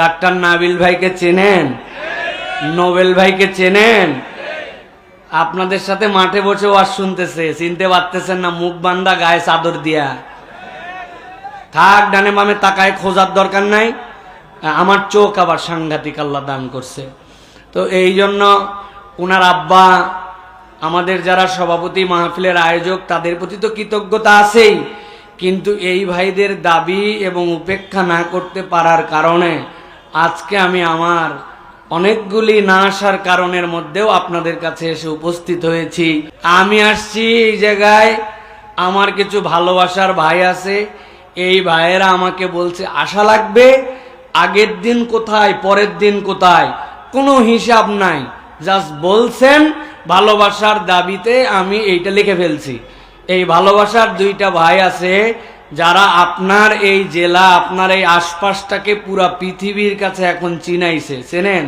Doctor Nabil ভাইকে চেনেন? Nobel ভাইকে চেনেন? আপনাদের সাথে মাঠে বসে ওয়াজ শুনতেছে, চিনতে পারতেছেন না, মুখ বান্ধা গায়ে চাদর দিয়া। থাক, ডানে বামে তাকায়, খোঁজার দরকার নাই। আমার চোখ আবার সাংঘাতিক আল্লাহ দান করছে। তো এই জন্য ওনার আব্বা, আমাদের যারা সভাপতি মাহফিলের আয়োজক, তাদের প্রতি তো কৃতজ্ঞতা আছেই। কিন্তু এই ভাইদের দাবি এবং উপেক্ষা না করতে পারার কারণে আজকে আমি আমার অনেকগুলি না আসার কারণের মধ্যেও আপনাদের কাছে এসে উপস্থিত হয়েছি। আমি আসছি এই জায়গায়। আমার কিছু ভালোবাসার ভাই আছে। এই ভাইয়েরা আমাকে বলছে, আশা লাগবে আগের দিন কোথায়, পরের দিন কোথায়? কোনো হিসাব নাই। জাস্ট বলছেন, ভালোবাসার দাবিতে আমি এইটা লিখে ফেলছি। এই ভালোবাসার দুইটা ভাই আছে যারা আপনার এই জেলা আপনার এই আশপাশটাকে পুরা পৃথিবীর কাছে এখন চিনাইছে চেনেন?